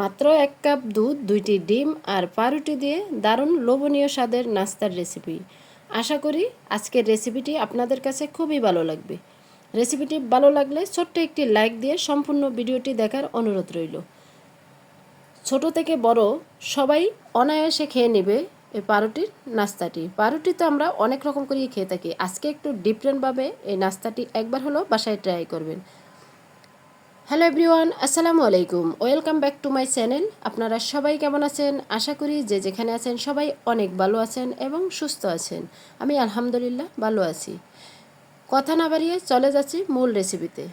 মাত্র এক কাপ দুধ, দুইটি ডিম আর পাউরুটি দিয়ে দারুণ লোভনীয় স্বাদের নাস্তার রেসিপি আশা করি আজকের রেসিপিটি আপনাদের কাছে খুবই ভালো লাগবে। রেসিপিটি ভালো লাগলে ছোট্ট একটি লাইক দিয়ে সম্পূর্ণ ভিডিওটি দেখার অনুরোধ রইল। ছোট থেকে বড় সবাই অনায়াসে খেয়ে নেবে এই পাউরুটির নাস্তাটি। পাউরুটি তো আমরা অনেক রকম করেই খেয়ে থাকি। আজকে একটু ডিফারেন্টভাবে এই নাস্তাটি একবার হলো বাসায় ট্রাই করবেন। হ্যালো এভরিওয়ান আসসালামু আলাইকুম welcome back to my channel আপনারা সবাই কেমন আছেন আশা করি যে যেখানে আছেন সবাই অনেক ভালো আছেন এবং সুস্থ আছেন আমি আলহামদুলিল্লাহ ভালো আছি কথা না বাড়িয়ে চলে যাচ্ছি মূল রেসিপিতে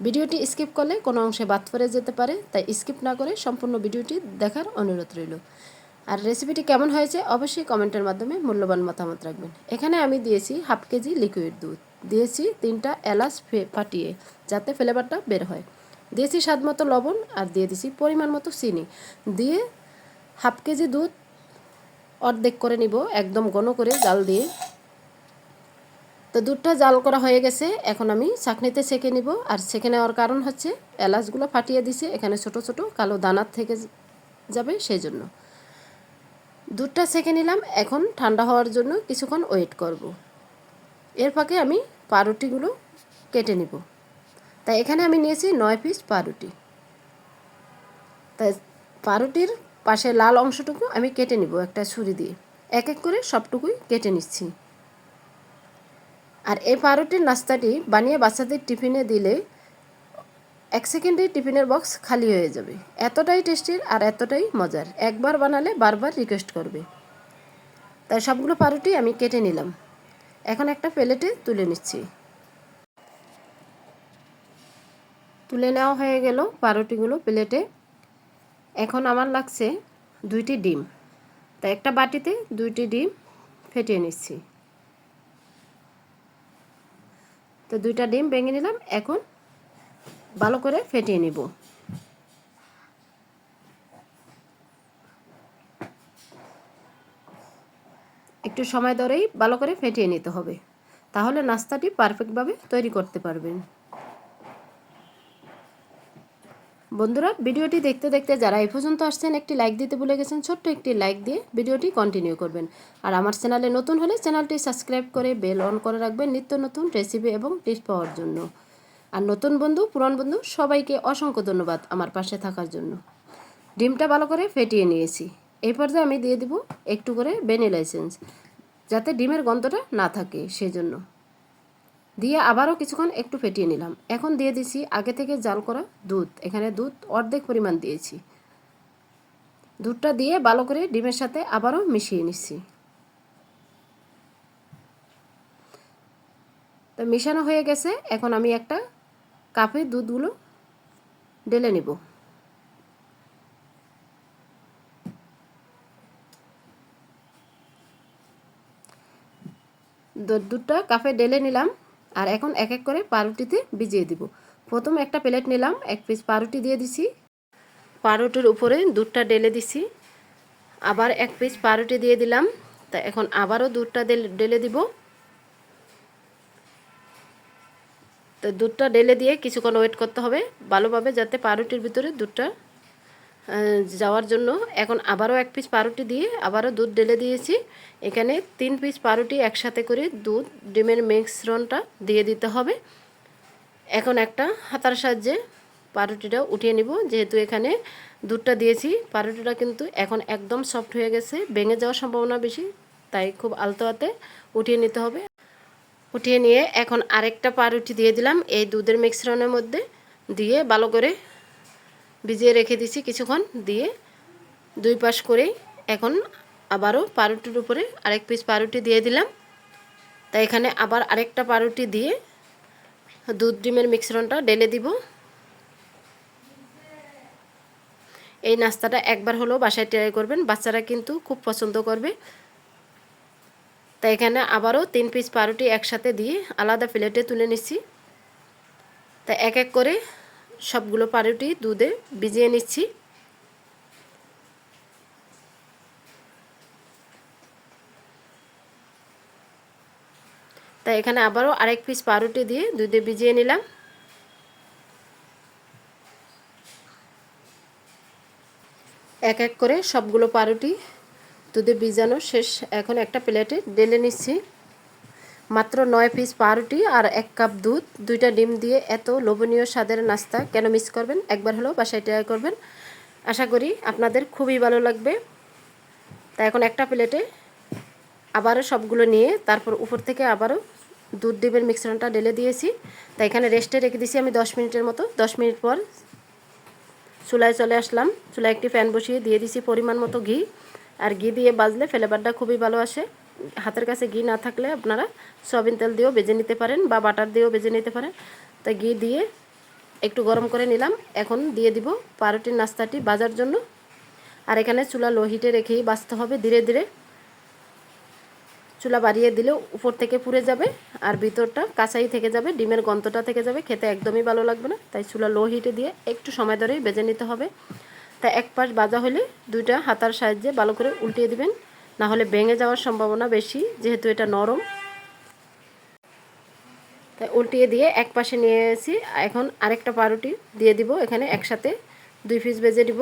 ভিডিওটি স্কিপ করলে কোনো অংশে বাদ পড়ে যেতে পারে তাই স্কিপ না করে সম্পূর্ণ ভিডিওটি দেখার অনুরোধ রইল। আর রেসিপিটি কেমন হয়েছে অবশ্যই কমেন্টের মাধ্যমে মূল্যবান মতামত রাখবেন এখানে আমি দিয়েছি হাফ কেজি লিকুইড দুধ। দিয়েছি তিনটা এলাচ ফাটিয়ে, যাতে ফ্লেভারটা বের হয়। দিয়েছি স্বাদ মতো লবণ আর দিয়ে দিছি পরিমাণ মতো চিনি। দিয়ে হাফ কেজি দুধ অর্ধেক করে নিব, একদম ঘন করে জাল দিয়ে। তো দুধটা জাল করা হয়ে গেছে, এখন আমি চাকনিতে সেঁকে নিব। আর সেঁকে নেওয়ার কারণ হচ্ছে, এলাচগুলো ফাটিয়ে দিছে, এখানে ছোট ছোট কালো দানার থেকে যাবে সেই জন্য দুধটা সেঁকে নিলাম, এখন ঠান্ডা হওয়ার জন্য কিছুক্ষণ ওয়েট করব। এর ফাঁকে আমি পাউরুটিগুলো কেটে নিব। তাই এখানে আমি নিয়েছি নয় পিস পাউরুটি। তাই পাউরুটির পাশে লাল অংশটুকু আমি কেটে নিব একটা ছুরি দিয়ে। এক এক করে সবটুকুই কেটে নিচ্ছি। আর এই পাউরুটির নাস্তাটি বানিয়ে বাচ্চাদের টিফিনে দিলে এক সেকেন্ডে টিফিনের বক্স খালি হয়ে যাবে। এতটাই টেস্টির আর এতটাই মজার। একবার বানালে বারবার রিকোয়েস্ট করবে। তাই সবগুলো পাউরুটি আমি কেটে নিলাম। এখন একটা প্লেটে তুলে নিচ্ছি। তুলে নেওয়া হয়ে গেল পাউরুটিগুলো প্লেটে। এখন আমার লাগছে দুইটি ডিম। তা একটা বাটিতে দুইটি ডিম ফেটিয়ে নিচ্ছি। তো দুইটা ডিম ভেঙে নিলাম, এখন ভালো করে ফেটিয়ে নিব। একটু সময় ধরেই ভালো করে ফেটিয়ে নিতে হবে, তাহলে নাস্তাটি পারফেক্টভাবে তৈরি করতে পারবেন। বন্ধুরা, ভিডিওটি দেখতে দেখতে যারা এই পর্যন্ত আসছেন, একটি লাইক দিতে ভুলে গেছেন, ছোট্ট একটি লাইক দিয়ে ভিডিওটি কন্টিনিউ করবেন। আর আমার চ্যানেলে নতুন হলে চ্যানেলটি সাবস্ক্রাইব করে বেল অন করে রাখবেন নিত্য নতুন রেসিপি এবং টিপস পাওয়ার জন্য। আর নতুন বন্ধু, পুরান বন্ধু, সবাইকে অসংখ্য ধন্যবাদ আমার পাশে থাকার জন্য। ডিমটা ভালো করে ফেটিয়ে নিয়েছি। এই পর্যায়ে আমি দিয়ে দিব একটু করে ভ্যানিলা এসেন্স যাতে ডিমের গন্ধটা না থাকে সেজন্য। দিয়ে আবারও কিছুক্ষণ একটু ফেটিয়ে নিলাম। এখন দিয়ে দিছি আগে থেকে জাল করা দুধ। এখানে দুধ অর্ধেক পরিমাণ দিয়েছি। দুধটা দিয়ে ভালো করে ডিমের সাথে আবারও মিশিয়ে নিচ্ছি। তো মিশানো হয়ে গেছে। এখন আমি একটা কাপে দুধগুলো ঢেলে নেব। দুধটা কাপে ঢেলে নিলাম। আর এখন এক এক করে পাউরুটিতে ভিজিয়ে দিব। প্রথম একটা প্লেট নিলাম, এক পিস পাউরুটি দিয়ে দিছি। পাউরুটির উপরে দুধটা ঢেলে দিছি। আবার এক পিস পাউরুটি দিয়ে দিলাম। তা এখন আবারও দুধটা ঢেলে দিব। তো দুধটা ঢেলে দিয়ে কিছুক্ষণ ওয়েট করতে হবে। ভালোভাবে যাতে পাউরুটির ভিতরে দুধটা যাওয়ার জন্য এখন আবারও এক পিস পাউরুটি দিয়ে আবারও দুধ ঢেলে দিয়েছি। এখানে তিন পিস পাউরুটি একসাথে করে দুধ, ডিমের মিশ্রণটা দিয়ে দিতে হবে। এখন একটা হাতার সাহায্যে পাউরুটিটা উঠিয়ে নিব। যেহেতু এখানে দুধটা দিয়েছি, পাউরুটিটা কিন্তু এখন একদম সফট হয়ে গেছে, ভেঙে যাওয়ার সম্ভাবনা বেশি, তাই খুব আলতো হাতে উঠিয়ে নিতে হবে। উঠিয়ে নিয়ে এখন আরেকটা পাউরুটি দিয়ে দিলাম এই দুধের মিশ্রণের মধ্যে দিয়ে ভালো করে ভিজিয়ে রেখে দিছি কিছুক্ষণ দিয়ে। দুই পাশ করেই এখন আবারও পাউরুটির উপরে আরেক পিস পাউরুটি দিয়ে দিলাম। তাই এখানে আবার আরেকটা পাউরুটি দিয়ে দুধ ডিমের মিশ্রণটা ঢেলে দিব। এই নাস্তাটা একবার হলেও বাসায় ট্রাই করবেন, বাচ্চারা কিন্তু খুব পছন্দ করবে। তাই এখানে আবারও তিন পিস পাউরুটি একসাথে দিয়ে আলাদা প্লেটে তুলে নিচ্ছি। তাই এক এক করে সবগুলো পাউরুটি দুধে ভিজিয়ে নিচ্ছি। তাই এখানে আবারও আরেক পিস পাউরুটি দিয়ে দুধে ভিজিয়ে নিলাম। এক এক করে সবগুলো পাউরুটি দুধে ভিজানো শেষ। এখন একটা প্লেটে ঢেলে নিচ্ছি। মাত্র নয় পিস পাউরুটি আর এক কাপ দুধ, দুইটা ডিম দিয়ে এত লোভনীয় স্বাদের নাস্তা কেন মিস করবেন? একবার হলেও বাসায় ট্রাই করবেন। আশা করি আপনাদের খুবই ভালো লাগবে। তা এখন একটা প্লেটে আবারও সবগুলো নিয়ে তারপর উপর থেকে আবারও দুধ ডিমের মিশ্রণটা ঢেলে দিয়েছি। তা এখানে রেস্টে রেখে দিয়েছি আমি দশ মিনিটের মতো। দশ মিনিট পর চুলায় চলে আসলাম। চুলায় একটি ফ্যান বসিয়ে দিয়ে দিছি পরিমাণ মতো ঘি। আর ঘি দিয়ে বাজলে ফ্লেভারটা খুবই ভালো আসে। হাতের কাছে ঘি না থাকলে আপনারা সয়াবিন তেল দিয়েও বেজে নিতে পারেন বা বাটার দিয়েও বেজে নিতে পারেন। তো ঘি দিয়ে একটু গরম করে নিলাম। এখন দিয়ে দিব পাউরুটির নাস্তাটি বাজার জন্য। আর এখানে চুলা লো হিটে রেখেই বাঁচতে হবে ধীরে ধীরে। চুলা বাড়িয়ে দিলে উপর থেকে পুড়ে যাবে আর ভিতরটা কাঁচাই থেকে যাবে, ডিমের গন্ধটা থেকে যাবে, খেতে একদমই ভালো লাগবে না। তাই চুলা লো হিটে দিয়ে একটু সময় ধরেই বেজে নিতে হবে। তা এক পাশ বাজা হলে দুইটা হাতার সাহায্যে ভালো করে উল্টিয়ে দিবেন। না হলে ভেঙে যাওয়ার সম্ভাবনা বেশি, যেহেতু এটা নরম। তাই উল্টিয়ে দিয়ে এক পাশে নিয়ে এসেছি এখন আরেকটা পাউরুটি দিয়ে দিব এখানে একসাথে। দুই পিস বেজে দিব।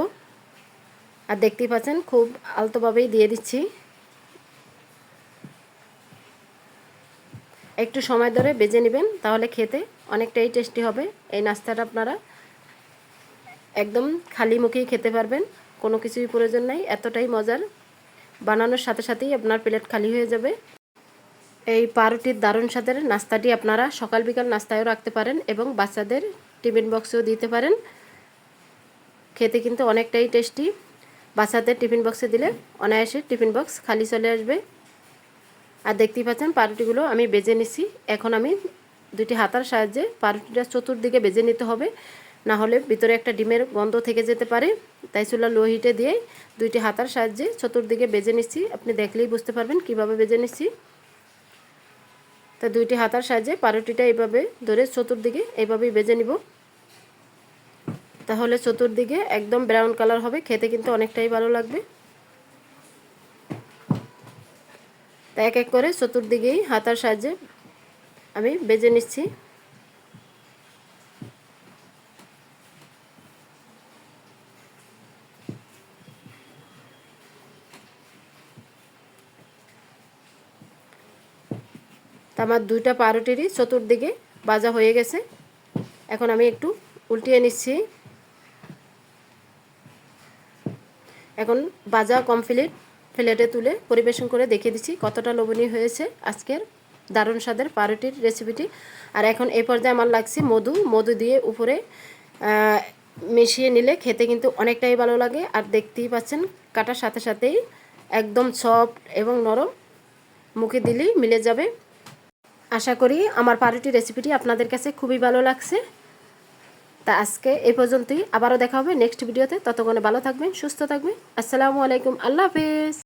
আর দেখতেই পাচ্ছেন, খুব আলতোভাবেই দিয়ে দিচ্ছি। একটু সময় ধরে বেজে নেবেন, তাহলে খেতে অনেকটাই টেস্টি হবে। এই নাস্তাটা আপনারা একদম খালি মুখেই খেতে পারবেন। কোনো কিছুই প্রয়োজন নাই, এতটাই মজার। বানানোর সাথে সাথেই আপনার প্লেট খালি হয়ে যাবে। এই পাউরুটির দারুণ স্বাদের নাস্তাটি আপনারা সকাল বিকাল নাস্তায়ও রাখতে পারেন এবং বাচ্চাদের টিফিন বক্সেও দিতে পারেন। খেতে কিন্তু অনেকটাই টেস্টি। বাচ্চাদের টিফিন বক্সে দিলে অনায়াসে টিফিন বক্স খালি চলে আসবে। আর দেখতেই পাচ্ছেন পাউরুটিগুলো আমি বেজে নিছি এখন আমি দুটি হাতার সাহায্যে পাউরুটিটা চতুর্দিকে বেজে নিতে হবে। না হলে ভিতরে একটা ডিমের গন্ধ থেকে যেতে পারে। তাই চুলা লো হিটে দিয়ে দুইটি হাতার সাহায্যে চতুর্দিকে বেজে নিচ্ছি। আপনি দেখলেই বুঝতে পারবেন কীভাবে বেজে নিচ্ছি। তা দুইটি হাতার সাহায্যে পাউরুটিটা এইভাবে ধরে চতুর্দিকে এইভাবেই বেজে নিব। তাহলে চতুর্দিকে একদম ব্রাউন কালার হবে। খেতে কিন্তু অনেকটাই ভালো লাগবে। তা এক এক করে চতুর্দিকেই হাতার সাহায্যে আমি বেজে নিচ্ছি। আমার দুইটা পাউরুটিরই চতুর্দিকে বাজা হয়ে গেছে। এখন আমি একটু উল্টিয়ে নিচ্ছি। এখন বাজা কমপ্লিট প্লেটে তুলে পরিবেশন করে দেখিয়ে দিচ্ছি কতটা লোভনীয় হয়েছে আজকের দারুণ স্বাদের পাউরুটির রেসিপিটি। আর এখন এই পর্যায়ে আমার লাগছে মধু। মধু দিয়ে উপরে মিশিয়ে নিলে খেতে কিন্তু অনেকটাই ভালো লাগে। আর দেখতেই পাচ্ছেন কাটার সাথে সাথেই একদম সফট এবং নরম মুখে দিলেই মিলে যাবে। আশা করি আমার পাউরুটি রেসিপিটি আপনাদের কাছে খুবই ভালো লাগছে। তা আজকে এ পর্যন্তই। আবারও দেখা হবে নেক্সট ভিডিওতে ততক্ষণে ভালো থাকবেন, সুস্থ থাকবেন। আসসালামু আলাইকুম। আল্লাহ হাফেজ।